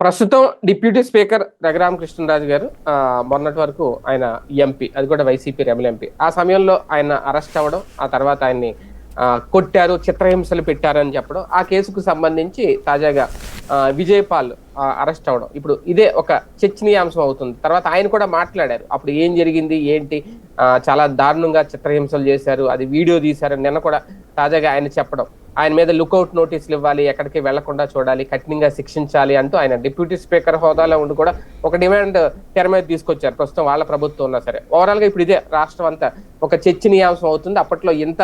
ప్రస్తుతం deputy speaker Raghuramakrishnaraju గారు మొన్నటి వరకు ఆయన ఎంపీ అది కూడా వైసీపీ రెమల్ ఎంపీ. ఆ సమయంలో ఆయన అరెస్ట్ అవ్వడం ఆ తర్వాత ఆయన్ని కొట్టారు చిత్రహింసలు పెట్టారని చెప్పడం ఆ కేసుకు సంబంధించి తాజాగా విజయపాల్ అరెస్ట్ అవ్వడం. ఇప్పుడు ఇదే ఒక చర్చనీయాంశం అవుతుంది. తర్వాత ఆయన కూడా మాట్లాడారు. అప్పుడు ఏం జరిగింది ఏంటి? చాలా దారుణంగా చిత్రహింసలు చేశారు అది వీడియో తీశారు నిన్న కూడా తాజాగా ఆయన చెప్పడం. ఆయన మీద లుకౌట్ నోటీసులు ఇవ్వాలి ఎక్కడికి వెళ్ళకుండా చూడాలి కఠినంగా శిక్షించాలి అంటూ ఆయన డిప్యూటీ స్పీకర్ హోదాలో ఉండి కూడా ఒక డిమాండ్ తెర మీద తీసుకొచ్చారు. ప్రస్తుతం వాళ్ళ ప్రభుత్వం ఉన్నా సరే. ఓవరాల్గా ఇప్పుడు ఇదే రాష్ట్రం అంతా ఒక చర్చనీయాంశం అవుతుంది. అప్పట్లో ఇంత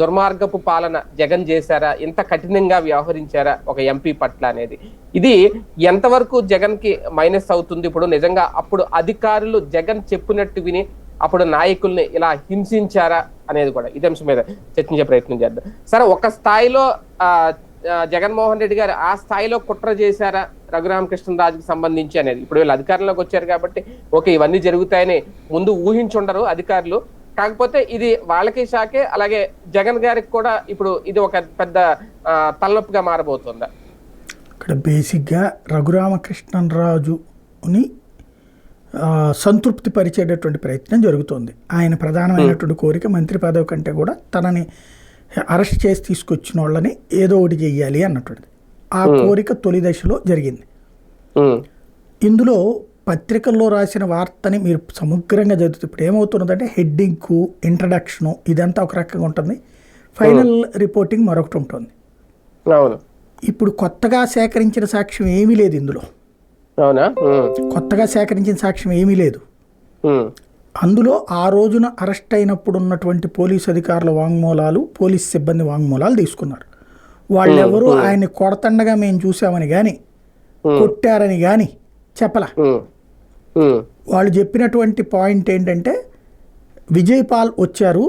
దుర్మార్గపు పాలన జగన్ చేశారా? ఇంత కఠినంగా వ్యవహరించారా ఒక ఎంపీ పట్ల అనేది? ఇది ఎంతవరకు జగన్కి మైనస్ అవుతుంది? ఇప్పుడు నిజంగా అప్పుడు అధికారులు జగన్ చెప్పినట్టు విని అప్పుడు నాయకుల్ని ఇలా హింసించారా? అనేది కూడా ఇదే అంశం మీద చర్చించే ప్రయత్నం చేద్దాం. సరే ఒక స్థాయిలో జగన్మోహన్ రెడ్డి గారు ఆ స్థాయిలో కుట్ర చేశారా రఘురామకృష్ణరాజుకి సంబంధించి అనేది? ఇప్పుడు వీళ్ళు అధికారంలోకి వచ్చారు కాబట్టి ఓకే ఇవన్నీ జరుగుతాయని ముందు ఊహించుండరు అధికారులు. కాకపోతే ఇది వాళ్ళకి షాకే అలాగే జగన్ గారికి కూడా ఇప్పుడు ఇది ఒక పెద్ద తలనొప్పిగా మారబోతుందా? ఇక్కడ బేసిక్గా రఘురామకృష్ణరాజుని సంతృప్తి పరిచేటటువంటి ప్రయత్నం జరుగుతోంది. ఆయన ప్రధానమైనటువంటి కోరిక మంత్రి పదవి కంటే కూడా తనని అరెస్ట్ చేసి తీసుకొచ్చిన వాళ్ళని ఏదో ఒకటి చెయ్యాలి అన్నటువంటిది. ఆ కోరిక తొలి దశలో జరిగింది. ఇందులో పత్రికల్లో రాసిన వార్తని మీరు సమగ్రంగా చదివితే ఇప్పుడు ఏమవుతున్నదంటే హెడ్డింగ్కు ఇంట్రడక్షను ఇదంతా ఒక రకంగా ఉంటుంది. ఫైనల్ రిపోర్టింగ్ మరొకటి ఉంటుంది. ఇప్పుడు కొత్తగా సేకరించిన సాక్ష్యం ఏమీ లేదు ఇందులో. అవునా? కొత్తగా సేకరించిన సాక్ష్యం ఏమీ లేదు. అందులో ఆ రోజున అరెస్ట్ అయినప్పుడు ఉన్నటువంటి పోలీసు అధికారుల వాంగ్మూలాలు పోలీస్ సిబ్బంది వాంగ్మూలాలు తీసుకున్నారు. వాళ్ళెవరూ ఆయన్ని కొడతండగా మేము చూసామని కానీ కొట్టారని కానీ చెప్పలా. వాళ్ళు చెప్పినటువంటి పాయింట్ ఏంటంటే విజయ్ పాల్ వచ్చారు.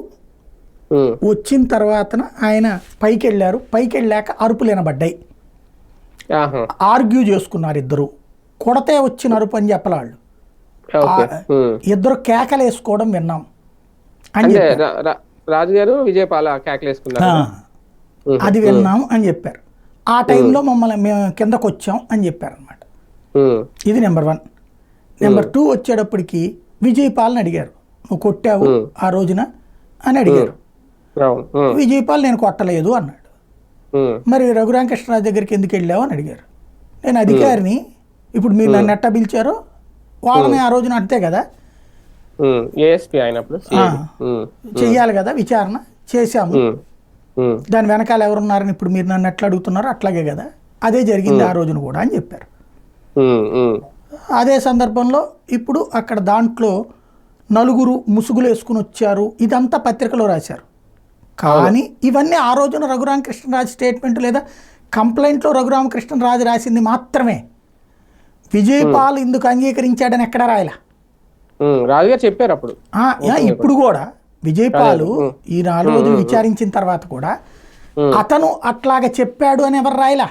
వచ్చిన తర్వాతన ఆయన పైకి వెళ్ళారు పైకి వెళ్ళాక అరుపులు వినబడ్డాయి ఆర్గ్యూ చేసుకున్నారు ఇద్దరు. కొడతే వచ్చిన అరుపు అని చెప్పలాళ్ళు. ఇద్దరు కేకలు వేసుకోవడం విన్నాం. అని రాజుగారు విజయపాల కేకలేసుకున్నారు అది విన్నాం అని చెప్పారు. ఆ టైంలో మమ్మల్ని మేము కిందకు వచ్చాం అని చెప్పారు అనమాట ఇది నెంబర్ వన్. నెంబర్ టూ వచ్చేటప్పటికి విజయ్ పాల్ని అడిగారు. నువ్వు కొట్టావు ఆ రోజున? అని అడిగారు. అవును. ఉమ్, విజయ్ పాల్ నేను కొట్టలేదు అన్నాడు. మరి రఘురామకృష్ణరాజు దగ్గరికి ఎందుకు వెళ్ళావు? అని అడిగారు. నేను అధికారిని ఇప్పుడు మీరు నన్ను ఎట్టా పిలిచారో వాళ్ళని ఆ రోజున అంతే కదా? ఏఎస్పీ అయినప్పుడు చెయ్యాలి కదా విచారణ? చేశాము. దాని వెనకాల ఎవరున్నారని ఇప్పుడు మీరు నన్ను ఎట్లా అడుగుతున్నారో అట్లాగే కదా. అదే జరిగింది ఆ రోజున కూడా అని చెప్పారు. అదే సందర్భంలో ఇప్పుడు అక్కడ దాంట్లో నలుగురు ముసుగులు వేసుకుని వచ్చారు. ఇదంతా పత్రికలో రాశారు. కానీ ఇవన్నీ ఆ రోజున రఘురామకృష్ణరాజు స్టేట్మెంట్ లేదా కంప్లైంట్లో రఘురామకృష్ణరాజు రాసింది మాత్రమే. విజయ్ పాల్ ఇందుకు అంగీకరించాడని ఎక్కడ రాయలా? రాజుగారు చెప్పారు అప్పుడు. ఇప్పుడు కూడా విజయ్ పాలు ఈ నాలుగు రోజులు విచారించిన తర్వాత కూడా అతను అట్లాగా చెప్పాడు అని ఎవరు రాయలా?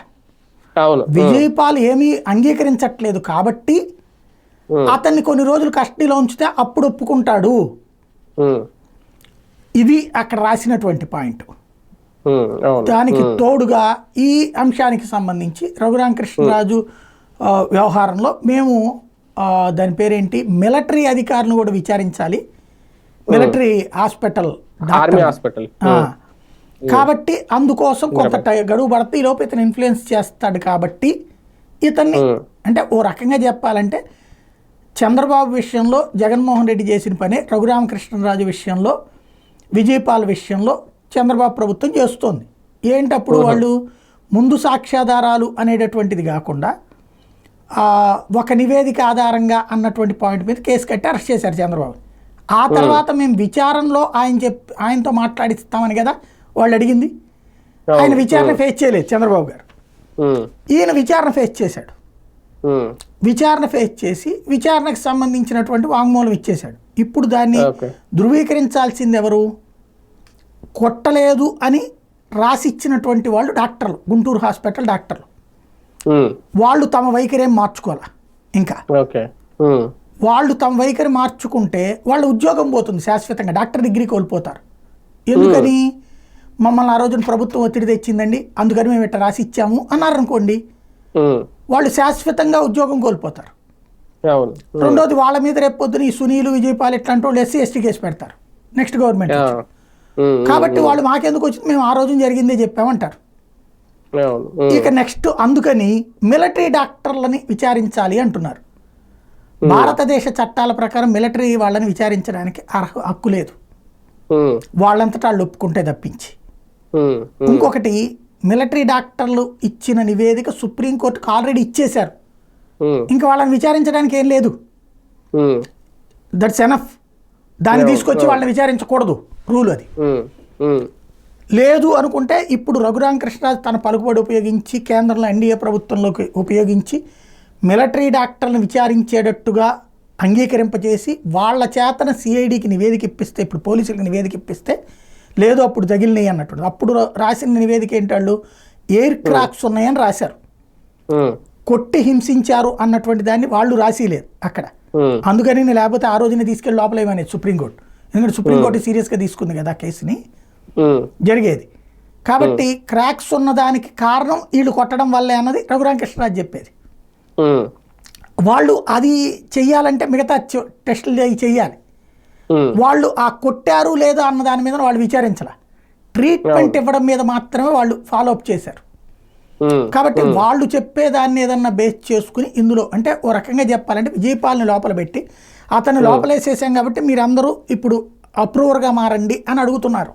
అవును విజయ్ పాల్ ఏమీ అంగీకరించట్లేదు కాబట్టి అతన్ని కొన్ని రోజులు కస్టడీలో ఉంచితే అప్పుడు ఒప్పుకుంటాడు. ఇది అక్కడ రాసినటువంటి పాయింట్. దానికి తోడుగా ఈ అంశానికి సంబంధించి రఘురామకృష్ణరాజు వ్యవహారంలో మేము దాని పేరేంటి? మిలిటరీ అధికారులను కూడా విచారించాలి. Military hospital army hospital. కాబట్టి అందుకోసం కొంత టై గడువు పడితే ఈ లోపు ఇతను ఇన్ఫ్లుయెన్స్ చేస్తాడు కాబట్టి ఇతన్ని అంటే ఓ రకంగా చెప్పాలంటే చంద్రబాబు విషయంలో జగన్మోహన్ రెడ్డి చేసిన పనే రఘురామకృష్ణరాజు విషయంలో విజయపాల్ విషయంలో చంద్రబాబు ప్రభుత్వం చేస్తోంది. ఏంటప్పుడు వాళ్ళు ముందు సాక్ష్యాధారాలు అనేటటువంటిది కాకుండా ఒక నివేదిక ఆధారంగా అన్నటువంటి పాయింట్ మీద కేసు కట్టి అరెస్ట్ చేశారు చంద్రబాబు. ఆ తర్వాత మేము విచారణలో ఆయన చెప్ ఆయనతో మాట్లాడిస్తామని కదా వాళ్ళు అడిగింది. ఆయన విచారణ ఫేస్ చేయలేదు చంద్రబాబు గారు. ఉమ్, ఈయన విచారణ ఫేస్ చేశాడు. విచారణ ఫేస్ చేసి విచారణకు సంబంధించినటువంటి వాంగ్మూలం ఇచ్చేశాడు. ఇప్పుడు దాన్ని ధృవీకరించాల్సింది ఎవరు? కొట్టలేదు అని రాసిచ్చినటువంటి వాళ్ళు డాక్టర్లు గుంటూరు హాస్పిటల్ డాక్టర్లు. వాళ్ళు తమ వైఖరేం మార్చుకోవాలా? ఇంకా. వాళ్ళు తమ వైఖరి మార్చుకుంటే వాళ్ళ ఉద్యోగం పోతుంది శాశ్వతంగా. డాక్టర్ డిగ్రీ కోల్పోతారు. ఎందుకని? మమ్మల్ని ఆ రోజున ప్రభుత్వం ఒత్తిడి తెచ్చిందండి. అందుకని మేము ఇట్లా రాసి ఇచ్చాము అన్నారు అనుకోండి వాళ్ళు శాశ్వతంగా ఉద్యోగం కోల్పోతారు. రెండోది వాళ్ళ మీద రేపు పొద్దున ఈ సునీలు విజయపాల్ ఇట్లాంటి వాళ్ళు ఎస్సీ ఎస్టీ కేసు పెడతారు. నెక్స్ట్ గవర్నమెంట్ కాబట్టి వాళ్ళు మాకెందుకు వచ్చింది? మేము ఆ రోజున జరిగిందే చెప్పామంటారు. ఇక నెక్స్ట్ అందుకని మిలిటరీ డాక్టర్లని విచారించాలి అంటున్నారు. భారతదేశ చట్టాల ప్రకారం మిలిటరీ వాళ్ళని విచారించడానికి అర్హ హక్కు లేదు. వాళ్ళంతటా వాళ్ళు ఒప్పుకుంటే తప్పించి. ఇంకొకటి మిలిటరీ డాక్టర్లు ఇచ్చిన నివేదిక సుప్రీంకోర్టుకు ఆల్రెడీ ఇచ్చేశారు. ఇంకా వాళ్ళని విచారించడానికి ఏం లేదు. దట్స్ ఎనఫ్ దాన్ని తీసుకొచ్చి వాళ్ళని విచారించకూడదు. రూల్ అది. లేదు అనుకుంటే ఇప్పుడు రఘురామ కృష్ణరాజు తన పలుకుబడి ఉపయోగించి కేంద్రంలో ఎన్డీఏ ప్రభుత్వంలోకి ఉపయోగించి మిలిటరీ డాక్టర్లను విచారించేటట్టుగా అంగీకరింపజేసి వాళ్ళ చేతన సిఐడికి నివేదిక ఇప్పిస్తే ఇప్పుడు పోలీసులకు నివేదిక ఇప్పిస్తే లేదు అప్పుడు తగిలినాయి అన్నట్టు అప్పుడు రాసిన నివేదిక ఏంటాళ్ళు? ఎయిర్ క్రాక్స్ ఉన్నాయని రాశారు. కొట్టి హింసించారు అన్నటువంటి దాన్ని వాళ్ళు రాసిలేదు అక్కడ. అందుకని లేకపోతే ఆ రోజునే తీసుకెళ్ళి లోపలేమనేది సుప్రీంకోర్టు. ఎందుకంటే సుప్రీంకోర్టు సీరియస్గా తీసుకుంది కదా కేసుని. జరిగేది. కాబట్టి క్రాక్స్ ఉన్నదానికి కారణం వీళ్ళు కొట్టడం వల్లే అన్నది రఘురామ కృష్ణరాజు చెప్పేది. వాళ్ళు అది చెయ్యాలంటే మిగతా టెస్టులు చెయ్యాలి. వాళ్ళు ఆ కొట్టారు లేదా అన్న దాని మీద వాళ్ళు విచారించాల. ట్రీట్మెంట్ ఇవ్వడం మీద మాత్రమే వాళ్ళు ఫాలో అప్ చేశారు కాబట్టి వాళ్ళు చెప్పేదాన్ని ఏదన్నా బేస్ చేసుకుని ఇందులో అంటే ఓ రకంగా చెప్పాలంటే విజయపాల్ని లోపల పెట్టి అతను లోపలేసేసాం కాబట్టి మీరందరూ ఇప్పుడు అప్రూవర్గా మారండి అని అడుగుతున్నారు.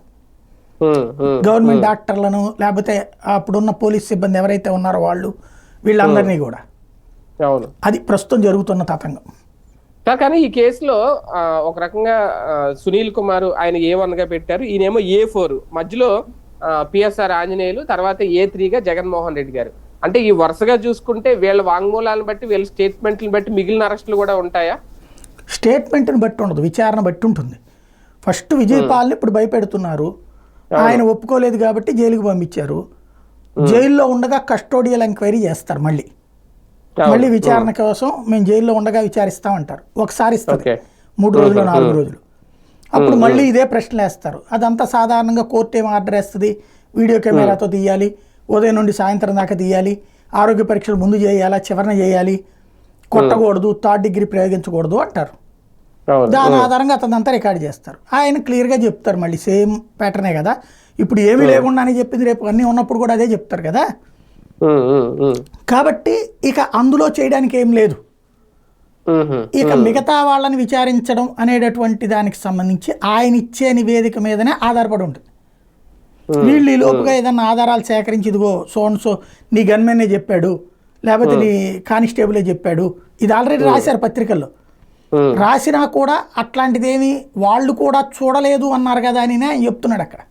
గవర్నమెంట్ డాక్టర్లను లేకపోతే అప్పుడున్న పోలీస్ సిబ్బంది ఎవరైతే ఉన్నారో వాళ్ళు వీళ్ళందరినీ కూడా. అవును. అది ప్రస్తుతం జరుగుతున్న తతంగం. కానీ ఈ కేసులో ఒక రకంగా సునీల్ కుమార్ ఆయన ఏ వన్గా పెట్టారు ఈయనేమో ఏ ఫోర్. మధ్యలో పిఎస్ఆర్ ఆంజనేయులు తర్వాత ఏ త్రీగా జగన్మోహన్ రెడ్డి గారు. అంటే ఈ వరుసగా చూసుకుంటే వీళ్ళ వాంగ్మూలాలను బట్టి వీళ్ళ స్టేట్మెంట్లను బట్టి మిగిలిన అరెస్టులు కూడా ఉంటాయా? స్టేట్మెంట్ని బట్టి ఉండదు విచారణ బట్టి ఉంటుంది. ఫస్ట్ విజయపాల్ని ఇప్పుడు భయపెడుతున్నారు. ఆయన ఒప్పుకోలేదు కాబట్టి జైలుకి పంపించారు. జైల్లో ఉండగా కస్టోడియల్ ఎంక్వైరీ చేస్తారు మళ్ళీ. మళ్ళీ విచారణ కోసం మేము జైల్లో ఉండగా విచారిస్తామంటారు. ఒకసారి ఇస్తుంది ఓకే. మూడు రోజులు నాలుగు రోజులు. అప్పుడు మళ్ళీ ఇదే ప్రశ్నలు వేస్తారు. అదంతా సాధారణంగా కోర్టు ఏం ఆర్డర్ వేస్తుంది? వీడియో కెమెరాతో తీయాలి. ఉదయం నుండి సాయంత్రం దాకా తీయాలి. ఆరోగ్య పరీక్షలు ముందు చేయాలా? చివరన చేయాలి? కొట్టకూడదు. థర్డ్ డిగ్రీ ప్రయోగించకూడదు అంటారు. దాని ఆధారంగా అతను అంతా రికార్డ్ చేస్తారు. ఆయన క్లియర్గా చెప్తారు మళ్ళీ సేమ్ ప్యాటర్నే కదా. ఇప్పుడు ఏమీ లేకుండా అని చెప్పింది రేపు అన్నీ ఉన్నప్పుడు కూడా అదే చెప్తారు కదా. కాబట్టి ఇక అందులో చేయడానికి ఏం లేదు. ఇక మిగతా వాళ్ళని విచారించడం అనేటటువంటి దానికి సంబంధించి ఆయన ఇచ్చే నివేదిక మీదనే ఆధారపడి ఉంటుంది. వీళ్ళు ఈ లోపుగా ఏదన్నా ఆధారాలు సేకరించి ఇదిగో సో అండ్ సో నీ గన్మెన్నే చెప్పాడు లేకపోతే నీ కానిస్టేబులే చెప్పాడు ఇది ఆల్రెడీ రాశారు పత్రికల్లో. రాసినా కూడా అట్లాంటిదేమి వాళ్ళు కూడా చూడలేదు అన్నారు కదా అని ఆయన చెప్తున్నాడు అక్కడ.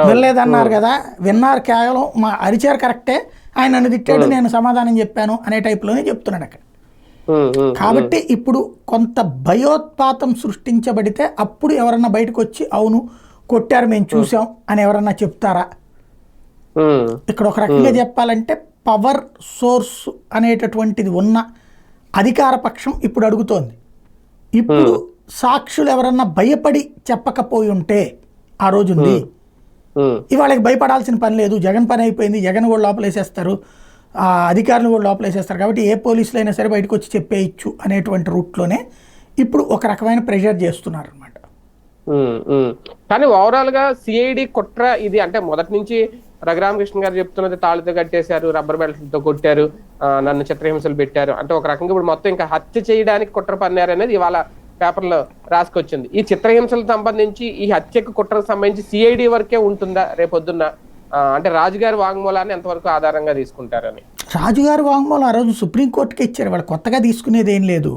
వినలేదన్నారు కదా విన్నారు కేవలం మా అరిచారు కరెక్టే ఆయన నన్ను తిట్టాడు నేను సమాధానం చెప్పాను అనే టైప్లోనే చెప్తున్నాడు అక్కడ. కాబట్టి ఇప్పుడు కొంత భయోత్పాతం సృష్టించబడితే అప్పుడు ఎవరన్నా బయటకు వచ్చి అవును కొట్టారు మేము చూసాం అని ఎవరన్నా చెప్తారా? ఇక్కడ ఒక రకంగా చెప్పాలంటే పవర్ సోర్స్ అనేటటువంటిది ఉన్న అధికార పక్షం ఇప్పుడు అడుగుతోంది. ఇప్పుడు సాక్షులు ఎవరన్నా భయపడి చెప్పకపోయి ఉంటే ఆ రోజు ఉంది. ఉమ్, ఇవాళకి భయపడాల్సిన పని లేదు. జగన్ పని అయిపోయింది. జగన్ కూడా లోపలేసేస్తారు. ఆ అధికారులు కూడా లోపలేసేస్తారు. కాబట్టి ఏ పోలీసులు అయినా సరే బయటకు వచ్చి చెప్పేయచ్చు అనేటువంటి రూట్లోనే ఇప్పుడు ఒక రకమైన ప్రెషర్ చేస్తున్నారు అనమాట. కానీ ఓవరాల్గా సిఐడి కుట్ర ఇది అంటే మొదటి నుంచి రఘురామకృష్ణ గారు చెప్తున్నది తాళ్ళతో కట్టేశారు రబ్బర్ బెల్ట్లతో కొట్టారు నన్ను చిత్రహింసలు పెట్టారు. అంటే ఒక రకంగా ఇప్పుడు మొత్తం ఇంకా హత్య చేయడానికి కుట్ర పన్నారు అనేది ఇవాళ పేపర్లో రాసుకొచ్చింది. ఈ చిత్రహింసలకు సంబంధించి ఈ హత్యకు కుట్రకు సంబంధించి సిఐడి వరకే ఉంటుందా రేపొద్దున్న? అంటే రాజుగారి వాంగ్మూలాన్ని ఎంతవరకు ఆధారంగా తీసుకుంటారని. రాజుగారి వాంగ్మూలం ఆ రోజు సుప్రీంకోర్టుకి ఇచ్చారు. వాళ్ళు కొత్తగా తీసుకునేది ఏం లేదు.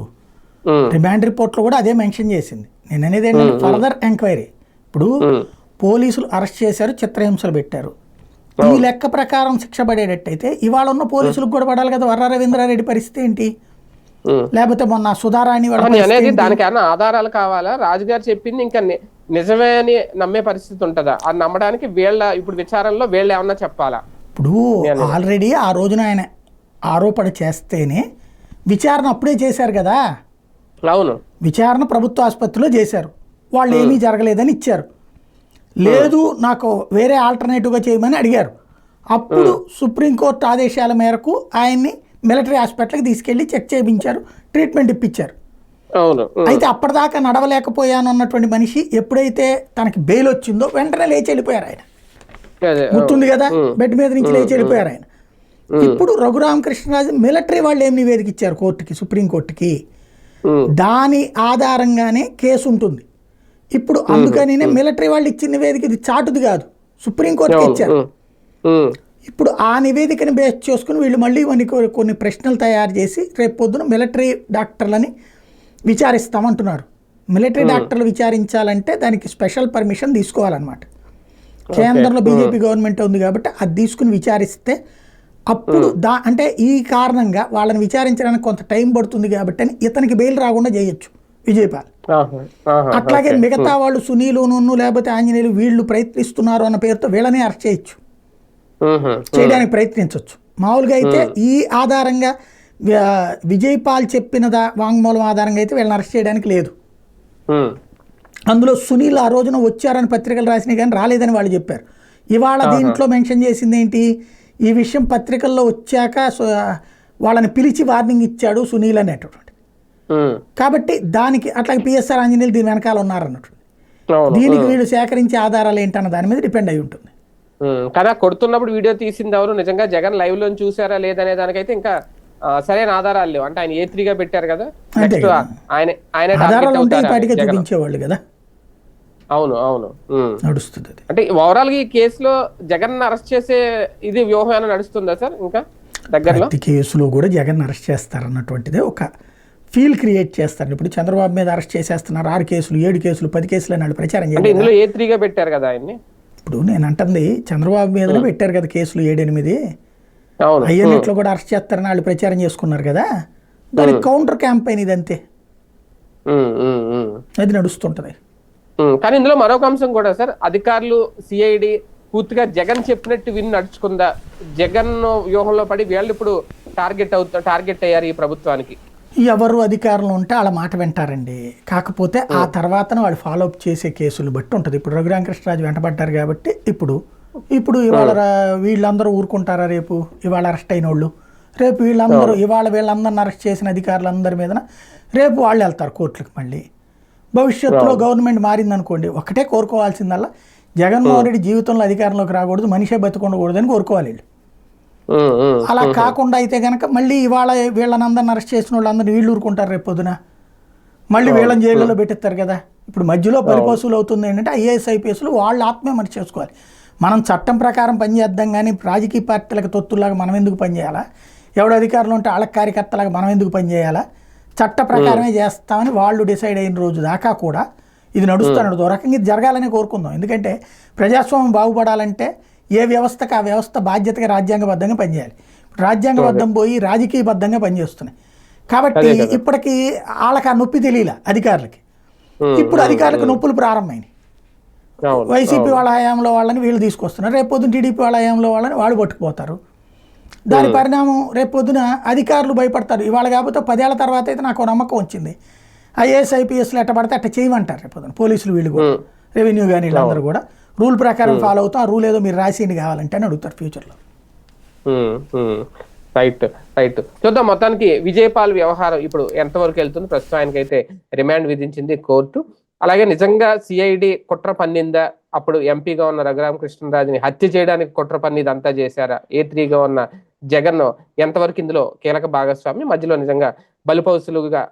రిమాండ్ రిపోర్ట్లో కూడా అదే మెన్షన్ చేసింది. నేను అనేది ఏంటంటే ఫర్దర్ ఎంక్వైరీ ఇప్పుడు పోలీసులు అరెస్ట్ చేశారు చిత్రహింసలు పెట్టారు. ఈ లెక్క ప్రకారం శిక్ష పడేటట్టయితే ఇవాళ ఉన్న పోలీసులకు కూడా పడాలి కదా వర్ర రవీంద్రారెడ్డి పరిస్థితి ఏంటి. లేకపోతే మొన్న సుధారాణి అనేది ఏంటి? దానికి ఏమైనా ఆధారాలు కావాలా? రాజుగారు చెప్పింది ఇంకా నిజమే అని నమ్మే పరిస్థితి ఉంటుందా? అది నమ్మడానికి వీళ్ళ ఇప్పుడు విచారణలో వీళ్ళు ఏమన్నా చెప్పాలా? ఇప్పుడు ఆల్రెడీ ఆ రోజున ఆయన ఆరోపణ చేస్తేనే విచారణ అప్పుడే చేశారు కదా? అవును. విచారణ ప్రభుత్వ ఆసుపత్రిలో చేశారు. వాళ్ళు ఏమీ జరగలేదని ఇచ్చారు. లేదు నాకు వేరే ఆల్టర్నేటివ్గా చేయమని అడిగారు. అప్పుడు సుప్రీంకోర్టు ఆదేశాల మేరకు ఆయన్ని మిలిటరీ హాస్పిటల్కి తీసుకెళ్ళి చెక్ చేయించారు ట్రీట్మెంట్ ఇప్పించారు. అయితే అప్పటిదాకా నడవలేకపోయాను అన్నటువంటి మనిషి ఎప్పుడైతే తనకి బెయిల్ వచ్చిందో వెంటనే లేచి వెళ్ళిపోయారు ఆయన. గుర్తుంది కదా బెడ్ మీద నుంచి లేచి వెళ్ళిపోయారు ఆయన. ఇప్పుడు రఘురామకృష్ణరాజు మిలిటరీ వాళ్ళు ఏం నివేదిక ఇచ్చారు కోర్టుకి సుప్రీంకోర్టుకి? దాని ఆధారంగానే కేసు ఉంటుంది. ఇప్పుడు అందుకని మిలిటరీ వాళ్ళు ఇచ్చిన నివేదిక ఇది చాటుది కాదు. సుప్రీంకోర్టుకి ఇచ్చారు. ఇప్పుడు ఆ నివేదికని బేస్ చేసుకుని వీళ్ళు మళ్ళీ మనకి కొన్ని ప్రశ్నలు తయారు చేసి రేపు పొద్దున మిలిటరీ డాక్టర్లని విచారిస్తామంటున్నారు. మిలిటరీ డాక్టర్లు విచారించాలంటే దానికి స్పెషల్ పర్మిషన్ తీసుకోవాలన్నమాట. కేంద్రంలో బీజేపీ గవర్నమెంట్ ఉంది కాబట్టి అది తీసుకుని విచారిస్తే అప్పుడు దా అంటే ఈ కారణంగా వాళ్ళని విచారించడానికి కొంత టైం పడుతుంది కాబట్టి అని ఇతనికి బెయిల్ రాకుండా చేయొచ్చు. విజయపాల్. అట్లాగే మిగతా వాళ్ళు సునీలు నున్ను లేకపోతే ఆంజనేయులు వీళ్ళు ప్రయత్నిస్తున్నారు అన్న పేరుతో వీళ్ళని అరెస్ట్ చేయొచ్చు. చేయడానికి ప్రయత్నించవచ్చు మామూలుగా అయితే ఈ ఆధారంగా విజయపాల్ చెప్పిన దా వాంగ్మూలం ఆధారంగా అయితే వీళ్ళని అరెస్ట్ చేయడానికి లేదు. అందులో సునీల్ ఆ రోజున వచ్చారని పత్రికలు రాసినాయి కానీ రాలేదని వాళ్ళు చెప్పారు. ఇవాళ దీంట్లో మెన్షన్ చేసింది ఏంటి? ఈ విషయం పత్రికల్లో వచ్చాక వాళ్ళని పిలిచి వార్నింగ్ ఇచ్చాడు సునీల్ ఉమ్, కాబట్టి దానికి అట్లాగే పిఎస్ఆర్ ఆంజనేయులు దీని వెనకాల ఉన్నారన్నట్టు. దీనికి వీళ్ళు సేకరించే ఆధారాలు ఏంటన్న దాని మీద డిపెండ్ అయి ఉంటుంది. ఆ. కొడుతున్నప్పుడు వీడియో తీసింది ఎవరు? నిజంగా జగన్ లైవ్లో చూసారా లేదనే దానికైతే ఇంకా సరైన ఆధారాలు లేవు. అంటే ఆయన ఏ త్రీగా పెట్టారు కదా? కదా. ఆయన ఆయన? చూపించేవాళ్ళు కదా. అవును అవును. నడుస్తుంది అంటే ఓవరాల్గా ఈ కేసులో జగన్ అరెస్ట్ చేసే ఇది వ్యూహం నడుస్తుందా సార్ ఇంకా దగ్గరలో? కేసులో కూడా జగన్ అరెస్ట్ చేస్తారన్నటువంటిదే ఒక ఫీల్ క్రియేట్ చేస్తారు. ఇప్పుడు చంద్రబాబు మీద అరెస్ట్ చేసేస్తున్నారు. ఆరు కేసులు ఏడు కేసులు పది కేసులు అని వాళ్ళు ప్రచారం ఏ త్రీగా పెట్టారు కదా ఆయన్ని? ఇప్పుడు నేను అంటుంది చంద్రబాబు మీదనే పెట్టారు కదా కేసులు ఏడెనిమిది. అయ్యన్నిట్లో కూడా అరెస్ట్ చేస్తారని వాళ్ళు ప్రచారం చేసుకున్నారు కదా? దానికి కౌంటర్ క్యాంపెయిన్ ఇది అంతే. అది నడుస్తుంటది. కానీ ఇందులో మరొక అంశం కూడా సార్ అధికారులు సిఐడి పూర్తిగా జగన్ చెప్పినట్టు విని నడుచుకుందా? జగన్ వ్యూహంలో పడి వీళ్ళు ఇప్పుడు టార్గెట్ అవుతా టార్గెట్ అయ్యారు ఈ ప్రభుత్వానికి. ఎవరు అధికారంలో ఉంటే వాళ్ళ మాట వింటారండి. కాకపోతే ఆ తర్వాత వాళ్ళు ఫాలో అప్ చేసే కేసులు బట్టి ఉంటుంది. ఇప్పుడు రఘురామకృష్ణరాజు వెంటబడ్డారు కాబట్టి ఇప్పుడు ఇప్పుడు ఇవాళ వీళ్ళందరూ ఊరుకుంటారా రేపు? ఇవాళ అరెస్ట్ అయిన వాళ్ళు. రేపు వీళ్ళందరూ ఇవాళ వీళ్ళందరిని అరెస్ట్ చేసిన అధికారులందరి మీదన రేపు వాళ్ళు వెళ్తారు కోర్టులకు మళ్ళీ. భవిష్యత్తులో గవర్నమెంట్ మారిందనుకోండి ఒకటే కోరుకోవాల్సిందల్లా. జగన్మోహన్ రెడ్డి జీవితంలో అధికారంలోకి రాకూడదు మనిషే బతుకుండకూడదని కోరుకోవాలి వీళ్ళు. అలా కాకుండా అయితే కనుక మళ్ళీ ఇవాళ వీళ్ళనందరిని అరెస్ట్ చేసిన వాళ్ళందరూ వీళ్ళు ఊరుకుంటారు రేపు పొద్దున. మళ్ళీ వీళ్ళని జైల్లో పెట్టిస్తారు కదా. ఇప్పుడు మధ్యలో పరిపోసులు అవుతుంది ఏంటంటే ఐఏఎస్ ఐపీఎస్లు వాళ్ళు ఆత్మే మరి చేసుకోవాలి. మనం చట్టం ప్రకారం పనిచేద్దాం కానీ రాజకీయ పార్టీలకు తొత్తులాగా మనం ఎందుకు పనిచేయాలా ఎవడు అధికారులు ఉంటే వాళ్ళకి కార్యకర్తలాగా మనం ఎందుకు పనిచేయాలా చట్ట ప్రకారమే చేస్తామని వాళ్ళు డిసైడ్ అయిన రోజు దాకా కూడా ఇది నడుస్తున్నాడు ఓ రకంగా ఇది జరగాలని కోరుకుందాం. ఎందుకంటే ప్రజాస్వామ్యం బాగుపడాలంటే ఏ వ్యవస్థకు ఆ వ్యవస్థ బాధ్యతగా రాజ్యాంగబద్ధంగా పనిచేయాలి. రాజ్యాంగబద్ధం పోయి రాజకీయబద్ధంగా పనిచేస్తున్నాయి. కాబట్టి ఇప్పటికీ వాళ్ళకి ఆ నొప్పి తెలియలే అధికారులకి. ఇప్పుడు అధికారులకు నొప్పులు ప్రారంభమైనాయి. వైసీపీ వాళ్ళ హయాంలో వాళ్ళని వీళ్ళు తీసుకొస్తున్నారు. రేపు పొద్దున టీడీపీ వాళ్ళ హయాంలో వాళ్ళని వాళ్ళు పట్టుకుపోతారు దాని పరిణామం రేపు పొద్దున అధికారులు భయపడతారు. ఇవాళ కాకపోతే పదేళ్ళ తర్వాత అయితే నాకు నమ్మకం వచ్చింది. ఐఏఎస్ ఐపీఎస్లు ఎట్ట పడితే అట్ట చేయమంటారు రేపు పొద్దున పోలీసులు వీళ్ళు కూడా. రెవెన్యూ కానీ వీళ్ళందరూ కూడా. రూల్ ప్రకారం ఫాలో అవుతాం ఆ రూల్ ఏదో మీరు రాసింది కావాలంటే అని అడుగుతారు ఫ్యూచర్లో. రైట్ రైట్ చూద్దాం మొత్తానికి విజయపాల్ వ్యవహారం ఇప్పుడు ఎంతవరకు వెళ్తుంది? ప్రస్తుతం ఆయనకైతే రిమాండ్ విధించింది కోర్టు. అలాగే నిజంగా సిఐడి కుట్ర పన్నిందా? అప్పుడు ఎంపీగా ఉన్న రఘురామ కృష్ణరాజుని హత్య చేయడానికి కుట్ర పన్నిది అంతా చేశారా? ఏ త్రీగా ఉన్న జగన్ ఎంతవరకు ఇందులో కీలక భాగస్వామి? మధ్యలో నిజంగా బలిపౌసులుగా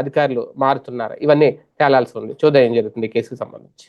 అధికారులు మారుతున్నారు? ఇవన్నీ తేలాల్సి ఉంది. చూద్దాం ఏం జరుగుతుంది కేసుకు సంబంధించి.